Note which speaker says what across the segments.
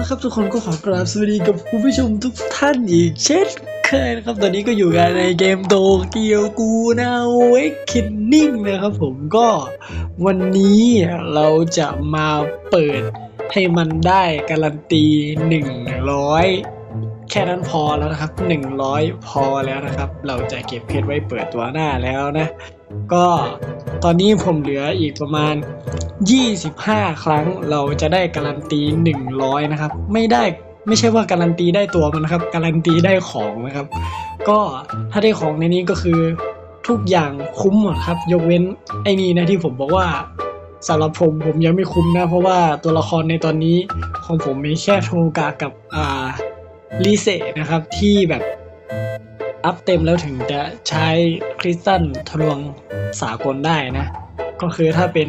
Speaker 1: นะครับทุกคนก็ขอกราบสวัสดีกับคุณผู้ชมทุกท่านอีกเช่นเคยนะครับ ตอนนี้ก็อยู่กันในเกมโตเกียวกูนาเวกคินนิ่งนะครับผมก็วันนี้เราจะมาเปิดให้มันได้การันตี 100 แค่นั้นพอแล้วนะครับ 100 พอแล้วนะครับ เราจะเก็บเพชรไว้เปิดตัวหน้าแล้วนะ ก็ตอนนี้ผมเหลืออีกประมาณ 25 ครั้งเราจะได้การันตี 100 นะครับ ไม่ได้ไม่ใช่ว่าการันตีได้ตัวมันนะครับ การันตีได้ของนะครับ ก็ถ้าได้ของในนี้ก็คือทุกอย่างคุ้มหมดครับ ยกเว้นไอ้นี่นะที่ผมบอกว่าสำหรับผมผมยังไม่คุ้มนะ เพราะว่าตัวละครในตอนนี้ของผมมีแค่โทกากับอ่า ลิเซนะครับที่แบบอัพเต็มแล้วถึงจะใช้คริสตัลทะลวงสากลได้นะ ก็คือถ้าเป็น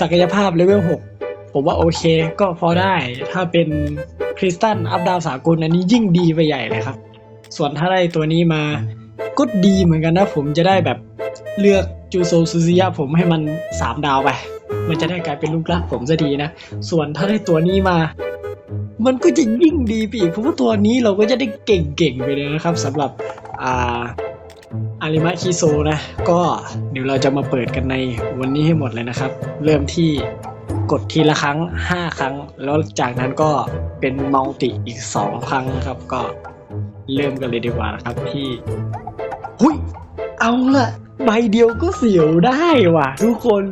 Speaker 1: ศักยภาพเลเวล6ผมว่าโอเคก็พอได้ถ้าเป็นคริสตัลอัพดาวสากลอันนี้ยิ่งดีไปใหญ่เลยครับ ส่วนถ้าได้ตัวนี้มาก็ดีเหมือนกันนะ ผมจะได้แบบเลือกจูโซซูซิยะผมให้มัน 3 ดาวไป มันจะได้กลายเป็นลูกรักผมซะดีนะ ส่วนถ้าได้ตัวนี้มา มันก็จะยิ่งดีไปอีกเพราะว่าตัวนี้เราก็จะได้เก่งๆไปเลยนะครับสำหรับอ่าอาริมะคิโซนะ ก็เดี๋ยวเราจะมาเปิดกันในวันนี้ให้หมดเลยนะครับ เริ่มที่กดทีละครั้ง 5 ครั้ง แล้วจากนั้นก็เป็นมัลติอีก 2 ครั้งนะครับ ก็เริ่มกันเลยดีกว่านะครับที่หุยเอาละใบเดียวก็เสียวได้ว่ะ ทุกคน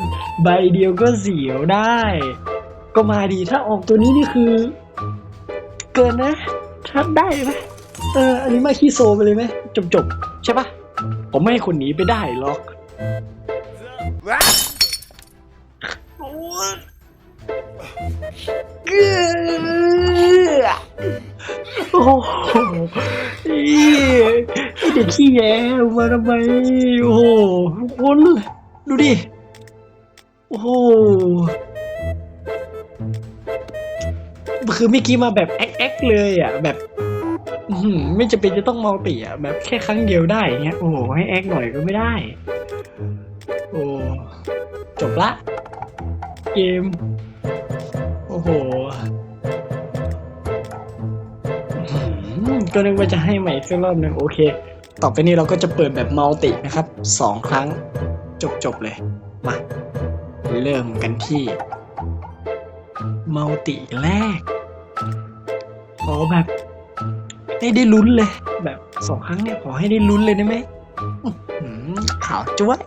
Speaker 1: ใบเดียวก็เสียวได้ ก็มาดีถ้าออกตัวนี้นี่คือ เกินนะถ้าได้ไหมเอออันนี้มาคีโซไปเลยไหมจบจบใช่ปะผมไม่ให้คนหนีไปได้หรอกโอ้ยเกือโอ้โหอีเด็กขี้แย่มาทำไมโอ้โหทุกคนดูดิ โอ้โห คือเมื่อกี้มาแบบแอ๊กแอ๊กเลยอะแบบไม่จะเป็นจะต้องมัลติอะแบบแค่ครั้งเดียวได้เงี้ยโอ้โหให้แอ๊กหน่อยก็ไม่ได้ โอ้จบละ เกม โอ้โหก็นึกว่าจะให้ใหม่สักรอบหนึ่งโอเค ต่อไปนี้เราก็จะเปิดแบบมัลตินะครับสองครั้งจบจบๆเลย มา เริ่มกันที่มัลติแรก อแบบให้ได้ลุ้นเลย แบบสองครั้งเนี่ยขอให้ได้ลุ้นเลยได้ไหมอื้อหือขาวจ้วะ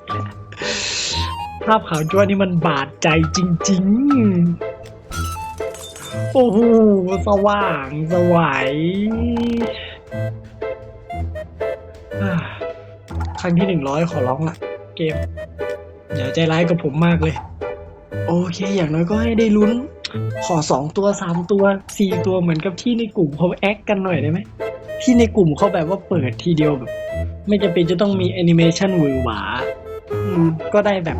Speaker 1: ภาพขาวจ้วะนี่มันบาดใจจริง ๆ โอ้โหสว่างสวัยครั้งที่หนึ่งร้อยขอร้องละเกมอย่าใจร้ายกับผมมากเลย โอเค อย่างน้อยก็ให้ได้ลุ้น ขอสองตัวสามตัวสี่ตัวเหมือนกับที่ในกลุ่มเขาแอคกันหน่อยได้ไหมที่ในกลุ่มเขาแบบว่าเปิดทีเดียวแบบ ไม่จำเป็นจะต้องมีแอนิเมชันหวือหวาก็ได้แบบ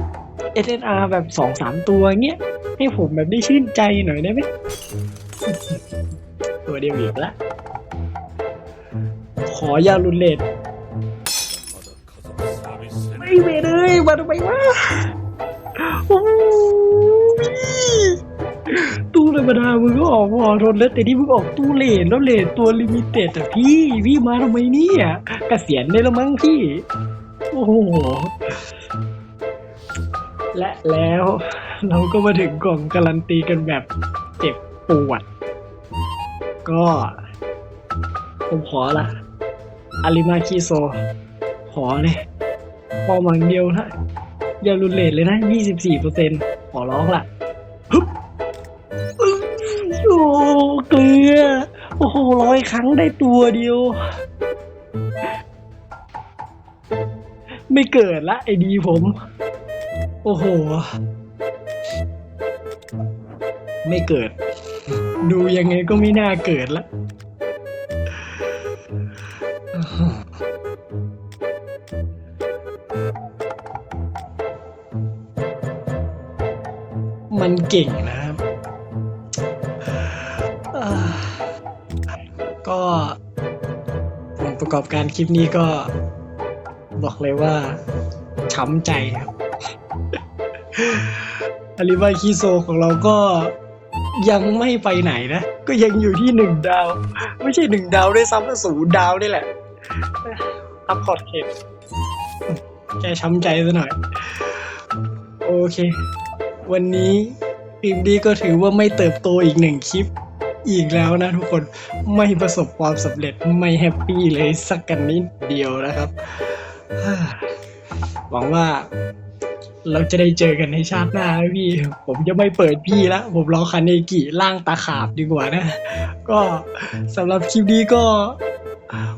Speaker 1: SNR แบบสองสามตัวเงี้ย ให้ผมแบบได้ชื่นใจหน่อยได้ไหมตัวเดียวอีกละ ขอยารุนเลดไม่เวเลยมาทำไมวะโอ้ย ธรรมดามึงก็ออกวอทนแล้วแต่ที่มึงออกตู้เลนแล้วเลนตัวลิมิเต็ดอะพี่พี่มาทำไมเนี่ยเกษียณได้แล้วมั้งพี่ โอ้โห และแล้วเราก็มาถึงกล่องการันตีกันแบบเจ็บปวด ก็ผมขอละอาริมาคิโซ ขอเลยพอมังเดียวนะอย่ารุนเลทเลยนะ 24%ขอร้องละ โอ้โหร้อยครั้งได้ตัวเดียว ไม่เกิดละไอดีผม โอ้โห ไม่เกิด ดูยังไงก็ไม่น่าเกิดละมันเก่งนะ ก็ผลประกอบการคลิปนี้ก็บอกเลยว่าช้ำใจครับอาริบาคิโซของเราก็ยังไม่ไปไหนนะ ก็ยังอยู่ที่หนึ่งดาว ไม่ใช่หนึ่งดาวด้วยซ้ำแต่ศูนย์ดาวนี่แหละอัพพอร์ตเขตแกช้ำใจซะหน่อย โอเค วันนี้คลิปนี้ก็ถือว่าไม่เติบโตอีกหนึ่งคลิป อีกแล้วนะทุกคนไม่ประสบความสำเร็จไม่แฮปปี้เลยสักกันนิดเดียวนะครับ หวังว่าเราจะได้เจอกันในชาติหน้าพี่ ผมจะไม่เปิดพี่ละผมรอคาเนกิล่างตาขาบดีกว่านะ ก็สำหรับคลิปนี้ก็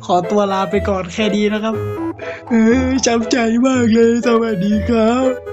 Speaker 1: ขอตัวลาไปก่อนแค่นี้นะครับ เออจำใจมากเลย สวัสดีครับ